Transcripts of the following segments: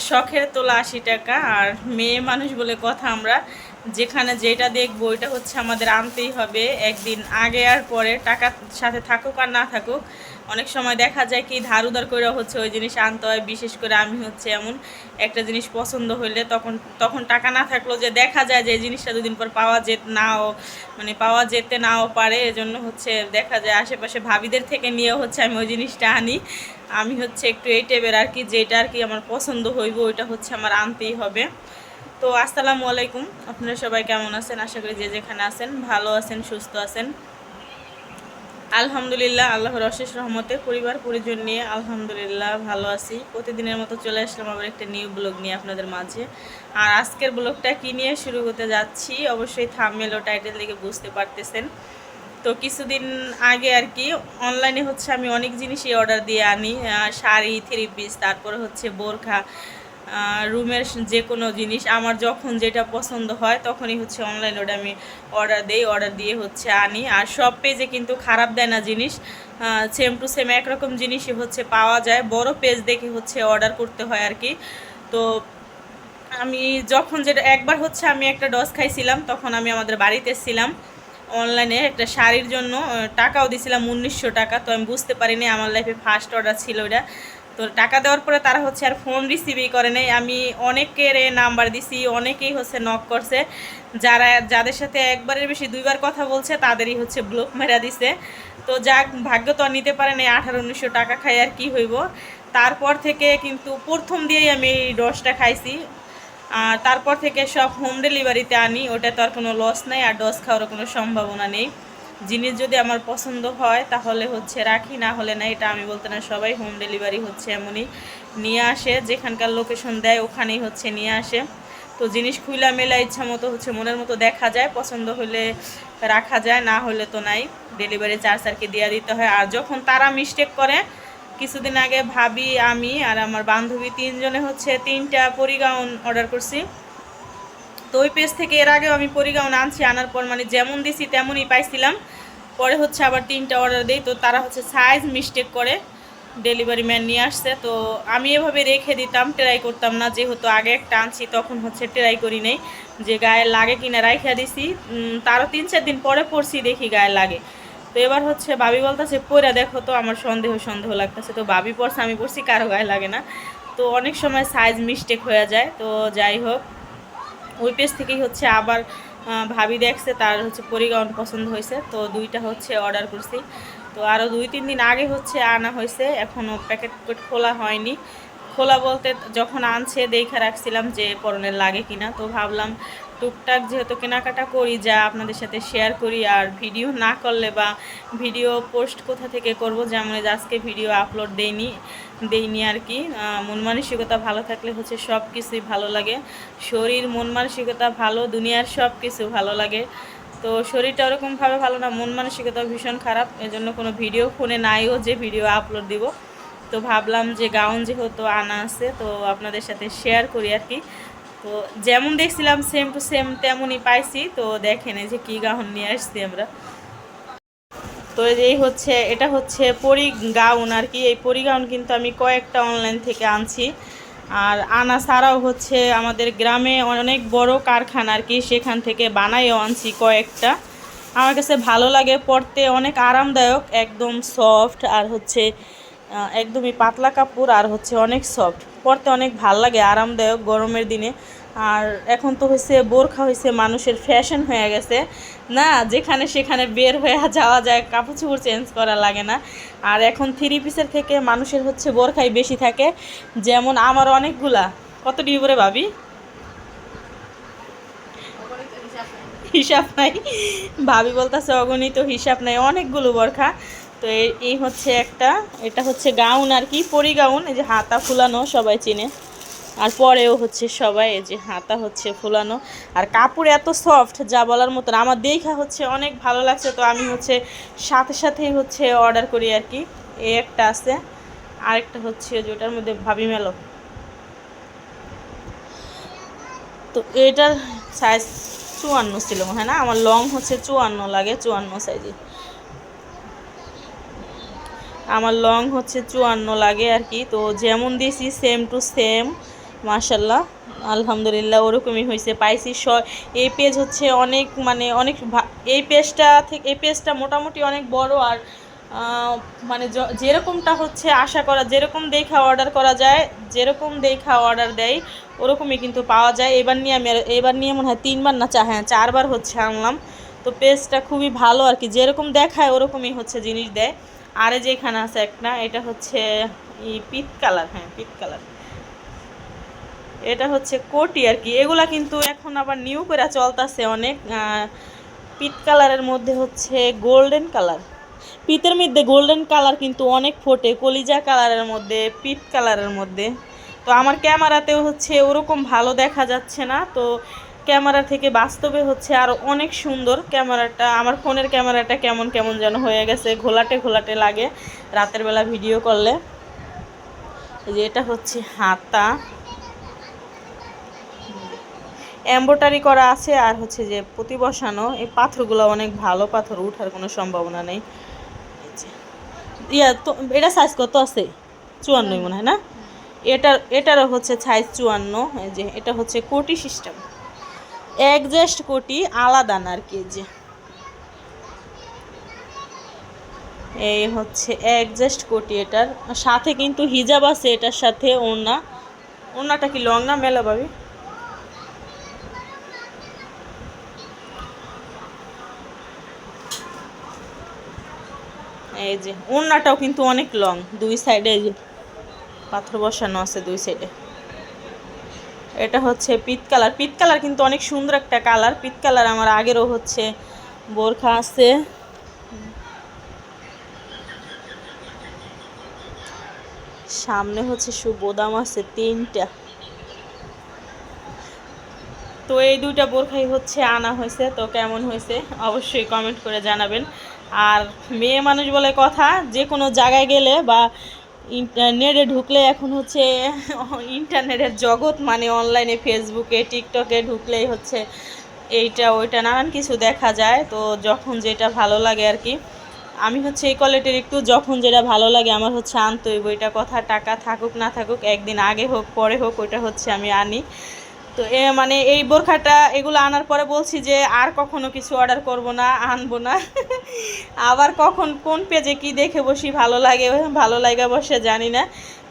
শখের তোলা আশি টাকা আর মেয়ে মানুষ বলে কথা আমরা যেখানে যেটা দেখব, ওইটা হচ্ছে আমাদের আনতেই হবে। একদিন আগে আর পরে টাকার সাথে থাকুক আর না থাকুক, অনেক সময় দেখা যায় কি ধার উধার করে হচ্ছে ওই জিনিস আনতে হয়, বিশেষ করে আমি হচ্ছে এমন একটা জিনিস পছন্দ হইলে তখন তখন টাকা না থাকলেও যে দেখা যায় যে এই জিনিসটা দুদিন পর পাওয়া যেত নাও মানে পাওয়া যেতে নাও পারে, এজন্য হচ্ছে দেখা যায় আশেপাশে ভাবিদের থেকে নিয়ে হচ্ছে আমি ওই জিনিসটা আনি। আমি হচ্ছে একটু এই টাইপের আর কি, যেটা আর কি আমার পছন্দ হইব, ওইটা হচ্ছে আমার আনতেই হবে। তো আসসালামু আলাইকুম। আপনারা সবাই কেমন আছেন? আশা করি যে যেখানে আছেন, ভালো আছেন, সুস্থ আছেন। আলহামদুলিল্লাহ, আল্লাহর অশেষ রহমতে পরিবার, পরিজন নিয়ে আলহামদুলিল্লাহ ভালো আছি। প্রতিদিনের মতো চলে আসলাম আবার একটা নিউ ব্লগ নিয়ে আপনাদের মাঝে। আর আজকের ব্লগটা কি নিয়ে শুরু হতে যাচ্ছি, অবশ্যই থামমেল ও টাইটেল দেখে বুঝতে পারতেছেন। তো কিছুদিন আগে আর কি অনলাইনে হচ্ছে আমি অনেক জিনিসই অর্ডার দিয়ে আনি শাড়ি থ্রি পিস তারপরে হচ্ছে বোরখা রুমের যে কোনো জিনিস, আমার যখন যেটা পছন্দ হয়, তখনই হচ্ছে অনলাইন ওটা আমি অর্ডার দিই। অর্ডার দিয়ে হচ্ছে আনি। আর সব পেজে কিন্তু খারাপ দেয় না জিনিস। সেম টু সেম একরকম জিনিসই হচ্ছে পাওয়া যায়। বড় পেজ দেখে হচ্ছে অর্ডার করতে হয় আর কি। তো আমি যখন যেটা, একবার হচ্ছে আমি একটা ডস খাইছিলাম, তখন আমি আমাদের বাড়িতে ছিলাম অনলাইনে একটা শাড়ির জন্য। টাকাও দিছিলাম উনিশশো টাকা। তো আমি বুঝতে পারিনি আমার লাইফে ফার্স্ট অর্ডার ছিল ওটা তো টাকা দেওয়ার পরে তারা হচ্ছে আর ফোন রিসিভই করে নাই। আমি অনেকের নাম্বার দিছি, অনেকেই হচ্ছে নক করছে। যারা, যাদের সাথে একবারের বেশি দুইবার কথা বলছে, তাদেরই হচ্ছে ব্লক মেরা দিছে। তো যাক, ভাগ্য তো নিতে পারে নাই, আঠারো, উনিশশো টাকা খাই আর কি হইব। তারপর থেকে কিন্তু প্রথম দিয়েই আমি এই ডসটা খাইছি। আর তারপর থেকে সব হোম ডেলিভারিতে আনি ওটা তো আর কোনো লস নেই, আর ডস খাওয়ারও কোনো সম্ভাবনা নেই। জিনিস যদি আমার পছন্দ হয়, তাহলে হচ্ছে রাখি, না হলে না, এটা আমি বলতে না, সবাই হোম ডেলিভারি হচ্ছে এমনই। নিয়ে আসে, যেখানকার লোকেশন দেয়, ওখানেই হচ্ছে নিয়ে আসে। তো জিনিস খুইলা মেলা ইচ্ছা মতো হচ্ছে মনের মতো দেখা যায়, পছন্দ হলে রাখা যায়, না হলে তো নাই। ডেলিভারি চার্জ আর কি দিয়ে দিতে হয়। আর যখন তারা মিস্টেক করে, কিছুদিন আগে ভাবি আমি আর আমার বান্ধবী তিনজনে হচ্ছে তিনটা পরিগাউন অর্ডার করছি। তো ওই পেজ থেকে এর আগেও আমি পরিগাউন আনছি, আনার পর মানে যেমন দিছি তেমনই পাইছিলাম। পরে হচ্ছে আবার তিনটা অর্ডার দিই, তো তারা হচ্ছে সাইজ মিস্টেক করে ডেলিভারি ম্যান নিয়ে আসছে। তো আমি এভাবে রেখে দিতাম ট্রাই করতাম না, যেহেতু আগে একটা আনছি, তখন হচ্ছে ট্রাই করি নেই। যে গায়ে লাগে কিনা রাইখা দিছি তারও তিন চার দিন পরে পড়ছি দেখি গায়ে লাগে। তো এবার হচ্ছে বাবি বলতেছে পরে দেখো তো, আমার সন্দেহ সন্দেহ লাগতেছে। তো বাবি পড়ছে আমি পড়ছি কারও গায়ে লাগে না। তো অনেক সময় সাইজ মিস্টেক হয়ে যায়। তো যাই হোক ওই পেজ থেকেই হচ্ছে আবার ভাবি দেখছে, তার হচ্ছে পরিগাউন পছন্দ হয়েছে, তো দুইটা হচ্ছে অর্ডার করছি। তো আরও দুই তিন দিন আগে হচ্ছে আনা হয়েছে এখনও প্যাকেট খোলা হয়নি। খোলা বলতে যখন আনছে, দেখে রাখছিলাম যে পরনের লাগে কিনা, তো ভাবলাম টুকটাক যেহেতু কেনাকাটা করি, যা আপনাদের সাথে শেয়ার করি আর ভিডিও না করলে বা ভিডিও পোস্ট কোথা থেকে করব যেমন এই যে আজকে ভিডিও আপলোড দেইনি দেইনি আর কি। মন মানসিকতা ভালো থাকলে হচ্ছে সব কিছুই ভালো লাগে। শরীর, মন মানসিকতা ভালো, দুনিয়ার সব কিছু ভালো লাগে। তো শরীরটা ওরকমভাবে ভালো না, মন মানসিকতা ভীষণ খারাপ, এজন্য কোনো ভিডিও ফোনে নাইও যে ভিডিও আপলোড দিব। তো ভাবলাম যে গাউন যেহেতু আনা আছে, তো আপনাদের সাথে শেয়ার করি আর কি। তো যেমন দেখছিলাম সেম টু সেম তেমনই পাইছি। তো দেখেন এই যে কী গাউন নিয়ে আসছি আমরা। তো এই হচ্ছে, এটা হচ্ছে পরি গাউন আর কি। এই পরি গাউন কিন্তু আমি কয়েকটা অনলাইন থেকে আনছি। আর আনা ছাড়াও হচ্ছে আমাদের গ্রামে অনেক বড় কারখানা আর কি, সেখান থেকে বানাইও আনছি কয়েকটা। আমার কাছে ভালো লাগে, পরতে অনেক আরামদায়ক, একদম সফট আর হচ্ছে একদমই পাতলা কাপড় আর হচ্ছে অনেক সফট পরতে অনেক ভালো লাগে, আরামদায়ক গরমের দিনে। আর এখন তো হয়েছে বোরখা হয়েছে মানুষের ফ্যাশন হয়ে গেছে। না, যেখানে সেখানে বের হয়ে যাওয়া যায় কাপড় চোপড় চেঞ্জ করা লাগে না। আর এখন থ্রি পিসের থেকে মানুষের হচ্ছে বোরখাই বেশি থাকে। যেমন আমার অনেকগুলা। কত ডিবরে ভাবি? হিসাব নাই। ভাবি বলতেছে, অগণিত হিসাব নাই, অনেকগুলো বরখা। তো এই- হচ্ছে একটা, এটা হচ্ছে গাউন আর কি পরি গাউন এই যে হাতা ফুলানো সবাই চিনে। আর পরেও হচ্ছে সবাই, এই যে হাতা হচ্ছে ফুলানো। আর কাপড় এত সফট যা বলার মতন, আমার দেখা হচ্ছে অনেক ভালো লাগছে, তো আমি হচ্ছে সাথে সাথেই হচ্ছে অর্ডার করি আর কি। এই একটা আছে, আরেকটা হচ্ছে যেটার মধ্যে ভাবি মেলো। তো এটার সাইজ চুয়ান্ন ছিল হ্যাঁ না? আমার লং হচ্ছে চুয়ান্ন লাগে, চুয়ান্ন সাইজে আমার লং হচ্ছে চুয়ান্ন লাগে আর কি। তো যেমন দিয়েছি সেম টু সেম মাশাল্লাহ আলহামদুলিল্লাহ, ওরকমই হয়েছে পাইছি স এই পেজ হচ্ছে অনেক মানে অনেক এই পেজটা থেকে, এই পেজটা মোটামুটি অনেক বড় আর মানে যেরকমটা হচ্ছে আশা করা, যেরকম দেখা অর্ডার করা যায়, যেরকম দেখা অর্ডার দেয়, ওরকমই কিন্তু পাওয়া যায়। এবার নিয়ে আমি এবার নিয়ে মনে হয় তিনবার না চা হ্যাঁ চারবার হচ্ছে আনলাম। তো পেজটা খুবই ভালো আর কি। যেরকম দেখায়, ওরকমই হচ্ছে জিনিস দেয়। আর যে এখানে আছে একটা, এটা হচ্ছে পিত কালার হ্যাঁ পিত কালার। এটা হচ্ছে কোটি আর কি। এগুলা কিন্তু এখন আবার নিউ করে চলতেছে অনেক পিত কালারের মধ্যে হচ্ছে গোল্ডেন কালার। পিতের মধ্যে গোল্ডেন কালার কিন্তু অনেক ফোটে, কলিজা কালারের মধ্যে, পিত কালারের মধ্যে। তো আমার ক্যামেরাতেও হচ্ছে ওরকম ভালো দেখা যাচ্ছে না। তো ক্যামেরা থেকে বাস্তবে হচ্ছে আর অনেক সুন্দর ক্যামেরাটা। আমার ফোনের ক্যামেরাটা কেমন কেমন যেন হয়ে গেছে ঘোলাটে ঘোলাটে লাগে রাতের বেলা ভিডিও করলে। এই যে এটা হচ্ছে হাতা। এম্ব্রয়ডারি করা আছে আর হচ্ছে যে পুঁতি বসানো। এই পাথরগুলো অনেক ভালো পাথর উঠার কোনো সম্ভাবনা নেই। ইয়া তো এটা সাইজ কত আছে? চুয়ান্নই মনে হয় না? এটার এটারও হচ্ছে সাইজ চুয়ান্ন। এই যে এটা হচ্ছে কোটি সিস্টেম একজাস্ট কোটি আলাদা না আর কি, এই যে। এই হচ্ছে একজাস্ট কোটি এটার। সাথে কিন্তু হিজাব আছে এটার সাথে ওড়না ওড়নাটা কি লং না মেলা, ভাবি? এই যে ওড়নাটাও কিন্তু অনেক লং। দুই সাইডে যে, পাথর বসানো আছে দুই সাইডে। এটা হচ্ছে পিত কালার। পিত কালার কিন্তু অনেক সুন্দর একটা কালার। পিত কালার আমার আগেরও হচ্ছে। বোরখা আছে। সামনে হচ্ছে সুবোদাম আছে তিনটা। তো এই দুইটা বোরখাই হচ্ছে আনা হয়েছে। তো কেমন হয়েছে অবশ্যই কমেন্ট করে জানাবেন। আর মেয়ে মানুষ বলে কথা, যে কোনো জায়গায় গেলে বা নেটে ঢুকলে এখন হচ্ছে, ইন্টারনেটের জগৎ মানে অনলাইনে ফেসবুকে, টিকটকে ঢুকলেই হচ্ছে এইটা, ওইটা নানান কিছু দেখা যায়। তো যখন যেটা ভালো লাগে আর কি। আমি হচ্ছে এই কোয়ালিটির একটু যখন যেটা ভালো লাগে আমার হচ্ছে আনতো বইটা কথা টাকা থাকুক না থাকুক, একদিন আগে হোক, পরে হোক, ওইটা হচ্ছে আমি আনি। তো, এ মানে এই বোরখাটা এগুলো আনার পরে বলছি যে আর কখনো কিছু অর্ডার করব না, আনব না। আবার কখন, কোন পেজে কি দেখে বসি, ভালো লাগে, ভালো লাগা বসে জানি না।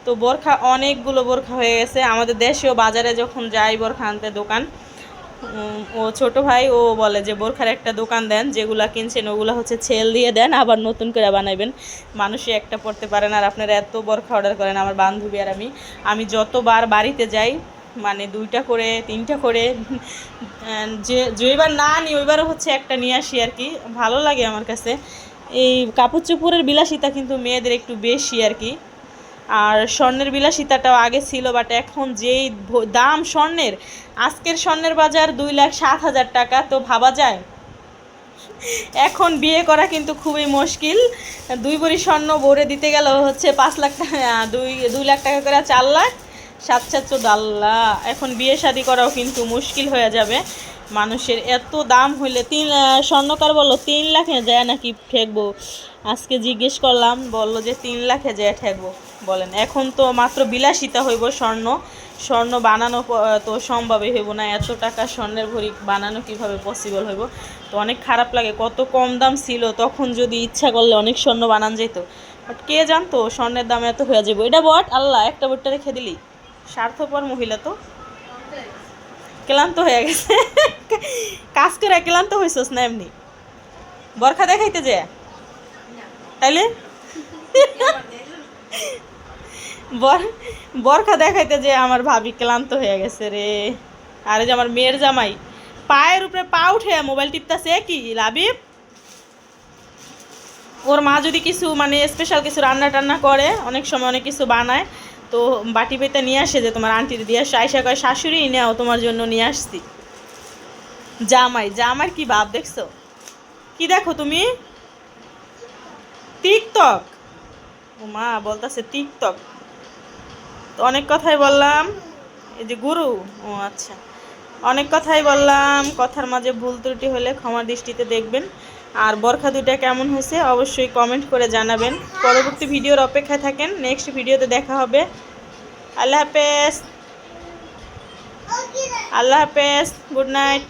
তো বোরখা, অনেকগুলো বোরখা হয়ে গেছে। আমাদের দেশেও বাজারে যখন যাই বোরখা আনতে দোকান ও ছোট ভাই, ও বলে যে বোরখার একটা দোকান দেন, যেগুলা কিনছেন, ওগুলো হচ্ছে ছেল দিয়ে দেন, আবার নতুন করে বানাবেন মানুষই একটা পড়তে পারেন আর আপনারা এত বোরখা অর্ডার করেন, আমার বান্ধবী আর আমি। আমি যতবার বাড়িতে যাই মানে দুইটা করে, তিনটা করে। যে যেবার না নিই ওইবারও হচ্ছে একটা নিয়ে আসি আর কি। ভালো লাগে আমার কাছে। এই কাপড় চোপড়ের বিলাসিতা কিন্তু মেয়েদের একটু বেশি আর কি। আর স্বর্ণের বিলাসিতাটাও আগে ছিল বাট এখন যেই দাম স্বর্ণের, আজকের স্বর্ণের বাজার দুই লাখ সাত হাজার টাকা, তো ভাবা যায়? এখন বিয়ে করা কিন্তু খুবই মুশকিল। দুই ভরি স্বর্ণ ভরে দিতে গেল হচ্ছে পাঁচ লাখ টাকা দুই দুই লাখ টাকা করে চার লাখ। সাত আল্লাহ এখন বিয়ে শাদি করাও কিন্তু মুশকিল হয়ে যাবে। মানুষের এত দাম হইলে তিন স্বর্ণকার বলল, তিন লাখে যায় নাকি ঠেকবো? আজকে জিজ্ঞেস করলাম, বলল যে তিন লাখে যায় ঠেকবো। বলেন, এখন তো মাত্র বিলাসিতা হইব স্বর্ণ। স্বর্ণ বানানো তো সম্ভবই হইব না। এত টাকা স্বর্ণের ভরি বানানো কীভাবে পসিবল হইব? তো অনেক খারাপ লাগে, কত কম দাম ছিল, তখন যদি ইচ্ছা করলে অনেক স্বর্ণ বানান যেত বাট কে জানতো, স্বর্ণের দাম এত হয়ে যাবে এটা বট, আল্লাহ, একটা বটটা রেখে দিলি। স্বার্থপর মহিলা তো। ক্লান্ত হয়ে গেছে। কাজ করে ক্লান্ত হয়েছিস না এমনি? বরখা দেখাইতে যে তাইলে? বর- বরখা দেখাইতে যে আমার ভাবি ক্লান্ত হয়ে গেছে রে। আরে যে আমার মেয়ের জামাই। পায়ের উপরে পা উঠে মোবাইল টিপতাছে কি লাবিব ওর মা যদি কিছু মানে স্পেশাল কিছু রান্না টান্না করে, অনেক সময় অনেক কিছু বানায় তো বাটি পেতে নিয়ে আসে যে তোমার আন্টির দিয়ে আসে। আয়সা করে শাশুড়ি, নেও, তোমার জন্য নিয়ে আসছি। জামাই জামাই কি বাপ দেখছ? কি দেখো তুমি? টিকটক। ও মা, বলতেছে টিকটক। তো অনেক কথাই বললাম। এই যে গুরু, ও আচ্ছা। অনেক কথাই বললাম। কথার মাঝে ভুল ত্রুটি হলে ক্ষমার দৃষ্টিতে দেখবেন। আর বরখা দুইটা কেমন হয়েছে অবশ্যই কমেন্ট করে জানাবেন। পরবর্তী ভিডিওর অপেক্ষায় থাকেন। নেক্সট ভিডিওতে দেখা হবে। আল্লাহ হাফেজ। আল্লাহ হাফেজ। Good night